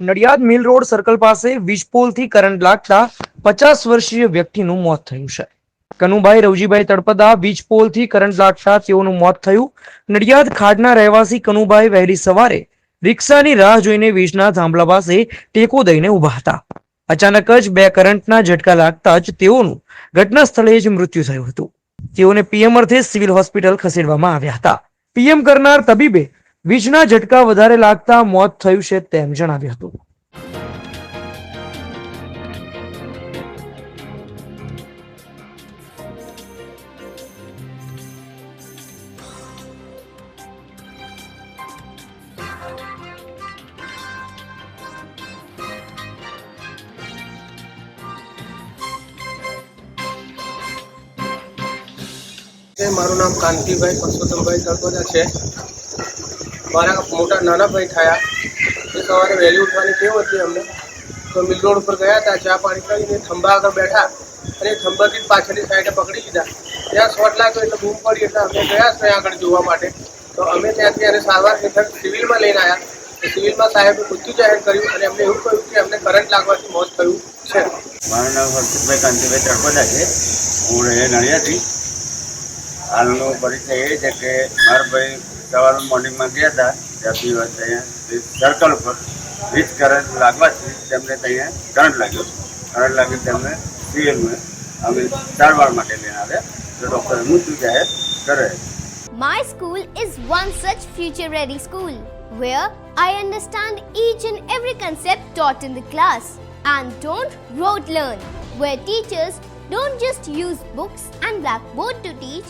Nadiad mill road circle પાસે વીજપોલથી current લાગતા પચાસ વર્ષીય વ્યક્તિનું મોત થયું છે. કનુભાઈ રવજીભાઈ તળપદા વીજપોલથી કરંટ લાગતા તેઓનું મોત થયું. નડિયાદ ખાડના રહેવાસી કનુભાઈ વહેલી સવારે રિક્ષાની રાહ જોઈને વીજના થાંભલા પાસે ટેકો દઈને ઊભા હતા. અચાનક જ બે કરંટના ઝટકા લાગતા જ તેઓનું ઘટના સ્થળે જ મૃત્યુ થયું હતું. તેઓને પીએમ અર્થે સિવિલ હોસ્પિટલ ખસેડવામાં આવ્યા હતા. પીએમ કરનાર તબીબે વીજના ઝટકા વધારે લાગતા મોત થયું છે તેમ જણાવ્યું હતું. મારું નામ કાંતિભાઈ પરસોત્તમભાઈ તળપદા છે. મારા મોટા નાના ભાઈ થયા. એ સવારે વહેલી ઉઠવાની ટેવ હતી અમને. તો મિલ રોડ ઉપર ગયા હતા, ચા પાણી કરીને થંભા આગળ બેઠા અને એ ખંભાથી પાછળની સાઈડે પકડી લીધા. ત્યાં શોટ લાગ્યો એટલે બૂમ પડી એટલે અમે ગયા ત્યાં આગળ જોવા માટે. તો અમે ત્યાંથી એને સારવાર હેઠળ સિવિલમાં લઈને આવ્યા સિવિલમાં સાહેબે મૃત્યુ જાહેર કર્યું અને એમને એવું કહ્યું કે અમને કરંટ લાગવાથી મોત થયું છે. મારું નામ હર્ષિતભાઈ કાંતિભાઈ તળપદા છે. હું રહે નડિયાથી હાલનો પરિચય એ છે કે મારા ભાઈ સવારમાં મોર્નિંગમાં ગયા હતા ત્યાંથી વાત અહીંયા સર્કલ ઉપર વીજ કરંટ લાગવાથી તેમને ત્યાં કરંટ લાગ્યો કરંટ લાગી તેમને સિવિલમાં અમે સારવાર માટે લઈને આવ્યા તો ડૉક્ટરે મૃત્યુ જાહેર કરે My school is one such future ready school where I understand each and every concept taught in the class and don't rote learn, where teachers don't just use books and blackboard to teach